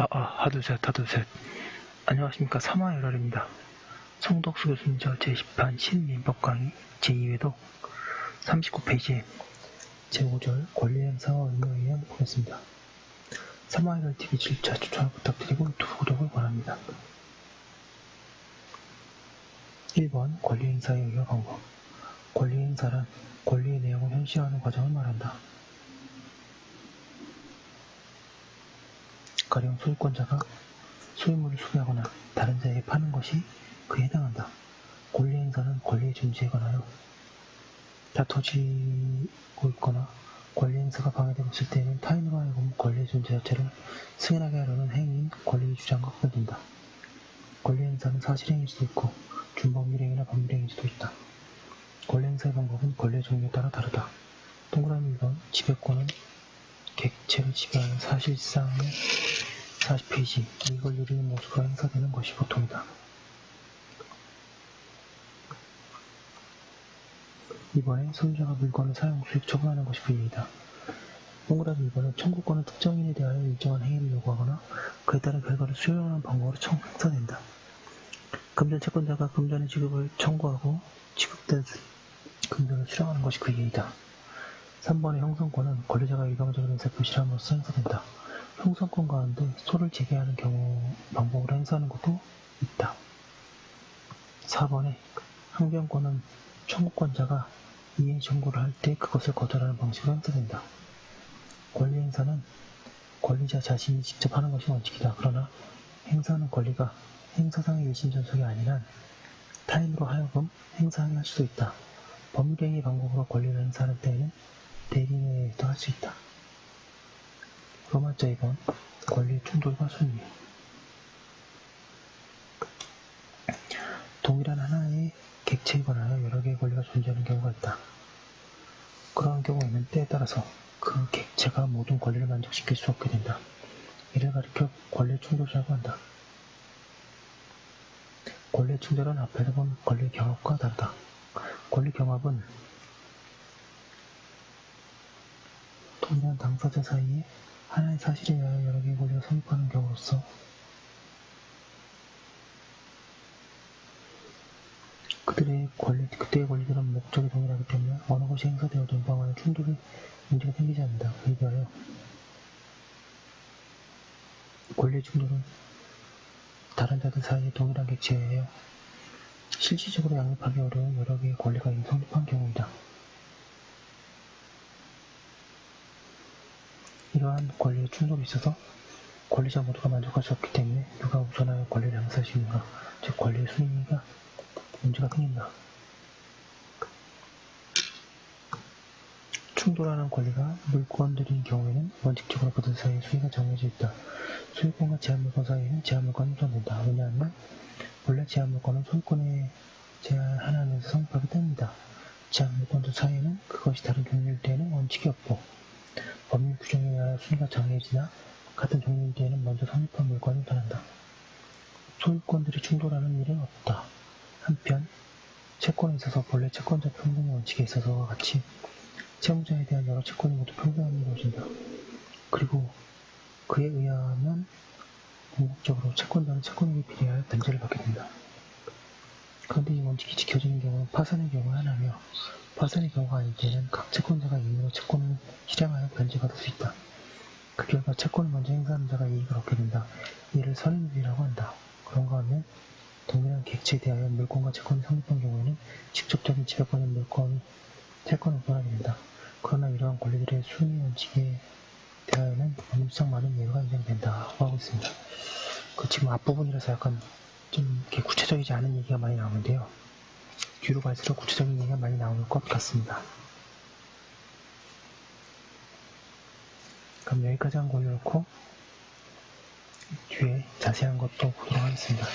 아, 아, 하두셋, 하두셋. 안녕하십니까. 사마열혈입니다. 성덕수 교수님 저 제10판 신민법 강의 제2회독 39페이지에 제5절 권리행사와 의무에 의한 보겠습니다. 사마열혈 TV 질차 추천 부탁드리고 유튜브 구독을 권합니다. 1번 권리행사에 의한 방법 권리행사란 권리의 내용을 현시화하는 과정을 말한다. 가령 소유권자가 소유물을 수배하거나 다른 자에게 파는 것이 그에 해당한다. 권리행사는 권리의 존재에 관하여 다투지고 있거나 권리행사가 방해되고 있을 때에는 타인으로 하여금 권리의 존재 자체를 승인하게 하려는 행위인 권리의 주장과 구별된다. 권리행사는 사실행위일 수도 있고 준법률행위나 법률행위일 수도 있다. 권리행사의 방법은 권리의 종류에 따라 다르다. 동그라미 1번 지배권은 객체를 지배하는 사실상의 40페이지 이걸 누리는 모습으로 행사되는 것이 보통이다. 이번에 소유자가 물건을 사용 수익 처분하는 것이 불이이다. 동그라미 2번은 청구권은 특정인에 대하여 일정한 행위를 요구하거나 그에 따른 결과를 수용하는 방법으로 청, 행사된다. 금전 채권자가 금전의 지급을 청구하고 지급된 금전을 수령하는 것이 그 예의다. 3번의 형성권은 권리자가 일방적인 의사 표시를 함으로써 행사된다. 형성권 가운데 소를 제기하는 경우 방법으로 행사하는 것도 있다. 4번에 항변권은 청구권자가 이행 청구를 할 때 그것을 거절하는 방식으로 행사된다. 권리 행사는 권리자 자신이 직접 하는 것이 원칙이다. 그러나 행사하는 권리가 행사상의 일심전속이 아닌 한 타인으로 하여금 행사하게 할 수도 있다. 법률행위 방법으로 권리를 행사하는 때에 는 대리인에도 할수 있다. 로마자 2번 권리 충돌과 순위 동일한 하나의 객체에 관하여 여러 개의 권리가 존재하는 경우가 있다. 그러한 경우에는 때에 따라서 그 객체가 모든 권리를 만족시킬 수 없게 된다. 이를 가리켜 권리 충돌이라고 한다. 권리 충돌은 앞에서 본 권리 경합과 다르다. 권리 경합은 동일한 당사자 사이에 하나의 사실에 의하여 여러 개의 권리가 성립하는 경우로서 그들의 권리, 그때의 권리들은 목적이 동일하기 때문에 어느 것이 행사되어도 방안에 충돌이 문제가 생기지 않는다. 그에 비하여 권리 충돌은 다른 자들 사이에 동일한 객체에 실질적으로 양립하기 어려운 여러 개의 권리가 성립한 경우이다. 이러한 권리의 충돌이 있어서 권리자 모두가 만족할 수 없기 때문에 누가 우선하여 권리를 행사할 수 있는가, 즉 권리의 순위가 문제가 생긴다. 충돌하는 권리가 물건들인 경우에는 원칙적으로 그들 사이의 수위가 정해져 있다. 소유권과 제한물권 사이에는 제한물권이 우선된다. 왜냐하면 원래 제한물권은 소유권에 제한하면서 성립하기 때문이다. 제한물권들 사이에는 그것이 다른 종류일 때에는 원칙이 없고 법률 규정에 의하여 순위가 정해지나 같은 종류일 때에는 먼저 성립한 물건이 우선한다. 소유권들이 충돌하는 일은 없다. 한편 채권에 있어서 본래 채권자 평등의 원칙에 있어서와 같이 채무자에 대한 여러 채권이 모두 평등함이 이루어진다. 그리고 그에 의하면 궁극적으로 채권자는 채권에게 비례하여 변제를 받게 된다. 이 원칙이 지켜지는 경우는 파산의 경우 하나며 파산의 경우가 아닐 때는 각 채권자가 임의로 채권을 실행하여 변제받을 수 있다. 그 결과 채권을 먼저 행사하는 자가 이익을 얻게 된다. 이를 선행률이라고 한다. 그런가 하면 동일한 객체에 대하여 물건과 채권이 성립한 경우에는 직접적인 지배권의 물건, 채권을 우선하게 된다. 그러나 이러한 권리들의 순위 원칙에 대하여는 법률상 많은 예외가 인정된다고 하고 있습니다. 그 지금 앞부분이라서 약간 좀 이렇게 구체적이지 않은 얘기가 많이 나오는데요. 뒤로 갈수록 구체적인 얘기가 많이 나올 것 같습니다. 그럼 여기까지 한거 올려놓고 뒤에 자세한 것도 보도록 하겠습니다.